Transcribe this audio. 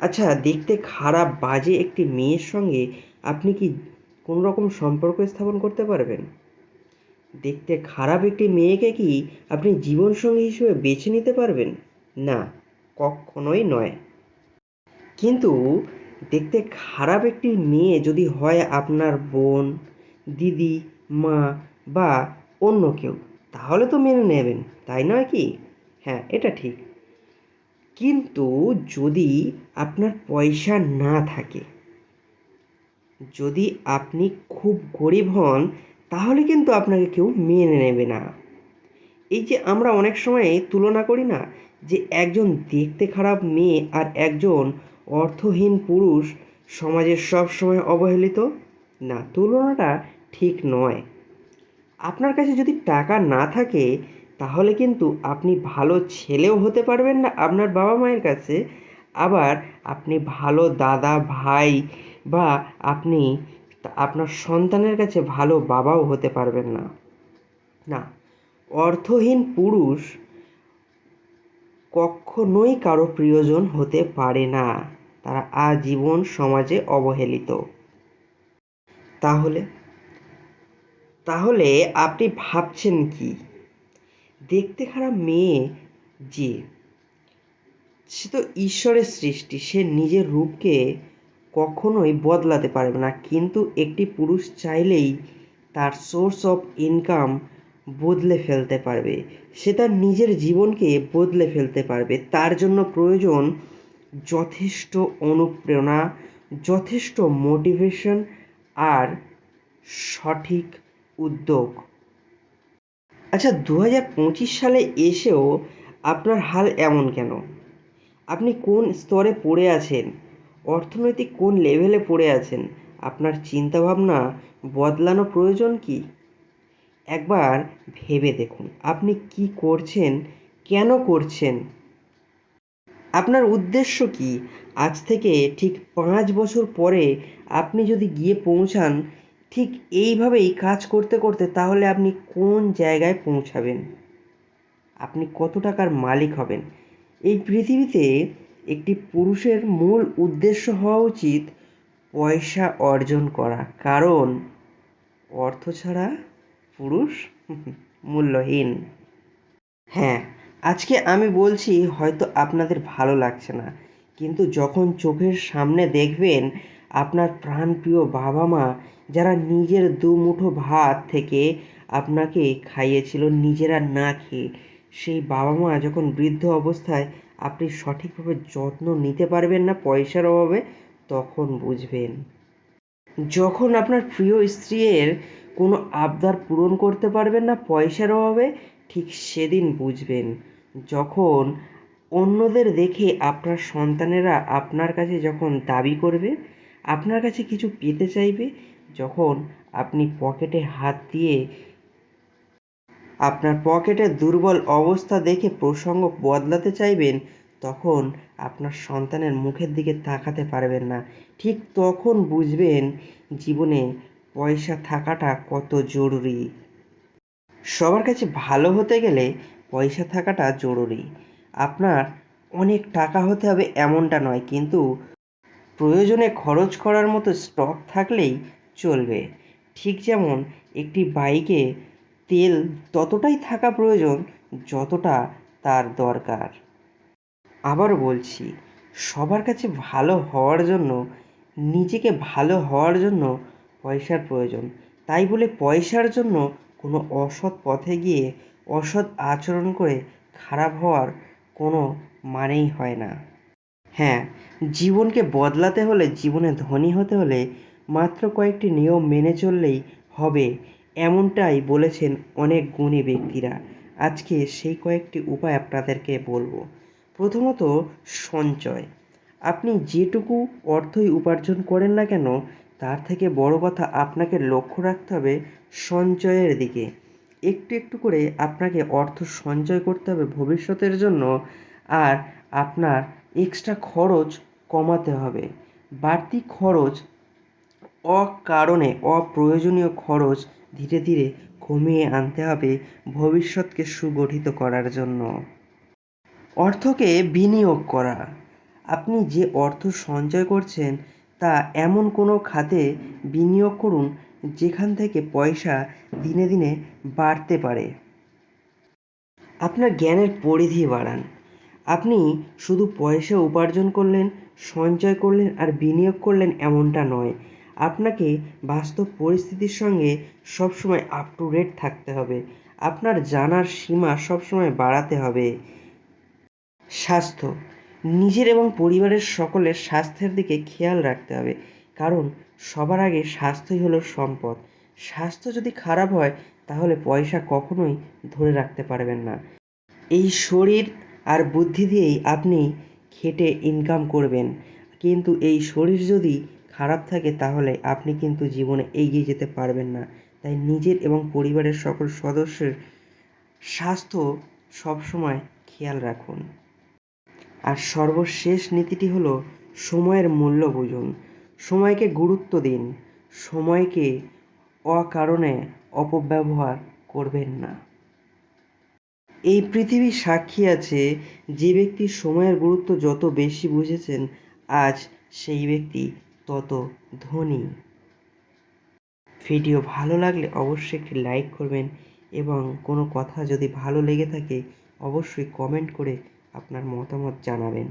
আচ্ছা দেখতে খারাপ, বাজে একটি মেয়ের সঙ্গে আপনি কি কোনো রকম সম্পর্ক স্থাপন করতে পারবেন? দেখতে খারাপ একটি মেয়েকে কি আপনি জীবনসঙ্গী হিসেবে বেছে নিতে পারবেন? না, কখনোই নয়। কিন্তু দেখতে খারাপ একটি মেয়ে যদি হয় আপনার বোন, দিদি, মা বা অন্য কেউ, তাহলে তো মেনে নেবেন, তাই নয় কি? হ্যাঁ এটা ঠিক। কিন্তু যদি আপনার পয়সা না থাকে, যদি আপনি খুব গরিব হন, তাহলে কিন্তু আপনাকে কেউ মেনে নেবে না। এই যে আমরা অনেক সময় তুলনা করি না যে একজন দেখতে খারাপ মেয়ে আর একজন অর্থহীন পুরুষ সমাজে সব সময় অবহেলিত? না, তুলনাটা ঠিক নয়। আপনার কাছে যদি টাকা না থাকে তাহলে কিন্তু আপনি ভালো ছেলেও হতে পারবেন না আপনার বাবা মায়ের কাছে। আবার আপনি ভালো দাদা, ভাই বা আপনি আপনার সন্তানের কাছে ভালো বাবাও হতে পারবেন না। না, অর্থহীন পুরুষ কখনোই কারও প্রিয়জন হতে পারে না। তারা আজীবন সমাজে অবহেলিত। তাহলে তাহলে আপনি ভাবছেন কি? দেখতে খারাপ মেয়ে যে, সে তো ঈশ্বরের সৃষ্টি, সে নিজের রূপকে কখনোই বদলাতে পারবে না। কিন্তু একটি পুরুষ চাইলেই তার সোর্স অফ ইনকাম বদলে ফেলতে পারবে। সে তার নিজের জীবনকে বদলে ফেলতে পারবে। তার জন্য প্রয়োজন যথেষ্ট অনুপ্রেরণা, যথেষ্ট মোটিভেশন আর সঠিক উদ্যোগ। আচ্ছা দু হাজার পঁচিশ সালে এসেও আপনার হাল এমন কেন? আপনি কোন স্তরে পড়ে আছেন? অর্থনৈতিক কোন লেভেলে পড়ে আছেন? আপনার চিন্তাভাবনা বদলানো প্রয়োজন কি? একবার ভেবে দেখুন, আপনি কি করছেন, কেন করছেন? আপনার উদ্দেশ্য কি? আজ থেকে ঠিক পাঁচ বছর পরে আপনি যদি গিয়ে পৌঁছান ঠিক এইভাবেই কাজ করতে করতে তাহলে আপনি কোন জায়গায় পৌঁছাবেন? আপনি কত টাকার মালিক হবেন? এই পৃথিবীতে একটি পুরুষের মূল উদ্দেশ্য হওয়া উচিত পয়সা অর্জন করা। কারণ অর্থ ছাড়া পুরুষ মূল্যহীন। হ্যাঁ আজকে আমি বলছি হয়তো আপনাদের ভালো লাগছে না, কিন্তু যখন চোখের সামনে দেখবেন আপনার প্রাণপ্রিয় বাবা মা যারা নিজের দু মুঠো ভাত থেকে আপনাকে খাইয়েছিল, নিজেরা না খেয়ে, সেই বাবা মা যখন বৃদ্ধ অবস্থায় আপনি সঠিকভাবে যত্ন নিতে পারবেন না পয়সার অভাবে, তখন বুঝবেন। যখন আপনার প্রিয় স্ত্রীর কোনো আবদার পূরণ করতে পারবেন না পয়সার অভাবে, ঠিক সেদিন বুঝবেন। যখন অন্যদের দেখে আপনার সন্তানেরা আপনার কাছে যখন দাবি করবে, আপনার কাছে কিছু পেতে চাইবে যখন আপনি পকেটে হাত দিয়ে আপনার পকেটের দুর্বল অবস্থা দেখে প্রসঙ্গ বদলাতে চাইবেন, তখন আপনার সন্তানের মুখের দিকে তাকাতে পারবেন না। ঠিক তখন বুঝবেন জীবনে পয়সা থাকাটা কত জরুরি। সবার কাছে ভালো হতে গেলে পয়সা থাকাটা জরুরি। আপনার অনেক টাকা হতে হবে এমনটা নয়, কিন্তু প্রয়োজনে খরচ করার মতো স্টক থাকলেই চলবে। ঠিক যেমন একটি বাইকে তেল ততটাই থাকা প্রয়োজন যতটা তার দরকার। আবারও বলছি, সবার কাছে ভালো হওয়ার জন্য, নিজেকে ভালো হওয়ার জন্য পয়সার প্রয়োজন। তাই বলে পয়সার জন্য কোনো অসৎ পথে গিয়ে অসৎ আচরণ করে খারাপ হওয়ার কোনো মানেই হয় না। হ্যাঁ জীবনকে বদলাতে হলে, জীবনে ধনী হতে হলে মাত্র কয়েকটি নিয়ম মেনে চললেই হবে, এমনটাই বলেছেন অনেক গুণী ব্যক্তিরা। আজকে সেই কয়েকটি উপায় আপনাদেরকে বলব। প্রথমত, সঞ্চয়। আপনি যেটুকু অর্থই উপার্জন করেন না কেন, তার থেকে বড় কথা আপনাকে লক্ষ্য রাখতে হবে সঞ্চয়ের দিকে। একটু একটু করে আপনাকে অর্থ সঞ্চয় করতে হবে ভবিষ্যতের জন্য, আর আপনার এক্সট্রা খরচ কমাতে হবে। বাড়তি খরচ অকারণে অপ্রয়োজনীয় খরচ ধীরে ধীরে কমিয়ে আনতে হবে ভবিষ্যৎকে সুগঠিত করার জন্য। অর্থকে বিনিয়োগ করা। আপনি যে অর্থ সঞ্চয় করছেন, তা এমন কোনো খাতে বিনিয়োগ করুন যেখান থেকে পয়সা দিনে দিনে বাড়তে পারে। আপনার জ্ঞানের পরিধি বাড়ান। আপনি শুধু পয়সা উপার্জন করলেন, সঞ্চয় করলেন আর বিনিয়োগ করলেন এমনটা নয়। আপনাকে বাস্তব পরিস্থিতির সঙ্গে সবসময় আপ টু ডেট থাকতে হবে। আপনার জানার সীমা সবসময় বাড়াতে হবে। স্বাস্থ্য। নিজের এবং পরিবারের সকলের স্বাস্থ্যের দিকে খেয়াল রাখতে হবে। কারণ সবার আগে স্বাস্থ্যই হলো সম্পদ। স্বাস্থ্য যদি খারাপ হয়, তাহলে পয়সা কখনোই ধরে রাখতে পারবেন না। এই শরীর আর বুদ্ধি দিয়েই আপনি খেটে ইনকাম করবেন। কিন্তু এই শরীর যদি খারাপ থাকে তাহলে আপনি কিন্তু জীবনে এগিয়ে যেতে পারবেন না। তাই নিজের এবং পরিবারের সকল সদস্যের স্বাস্থ্য সবসময় খেয়াল রাখুন। আর সর্বশেষ নীতিটি হলো সময়ের মূল্য বুঝুন। সময়কে গুরুত্ব দিন। সময়কে অকারণে অপব্যবহার করবেন না। এই পৃথিবী সাক্ষী আছে যে ব্যক্তি সময়ের গুরুত্ব যত বেশি বুঝেছেন, আজ সেই ব্যক্তি তত ধনী। ভিডিও ভালো লাগলে অবশ্যই একটি লাইক করবেন এবং কোনো কথা যদি ভালো লেগে থাকে, অবশ্যই কমেন্ট করে আপনার মতামত জানাবেন।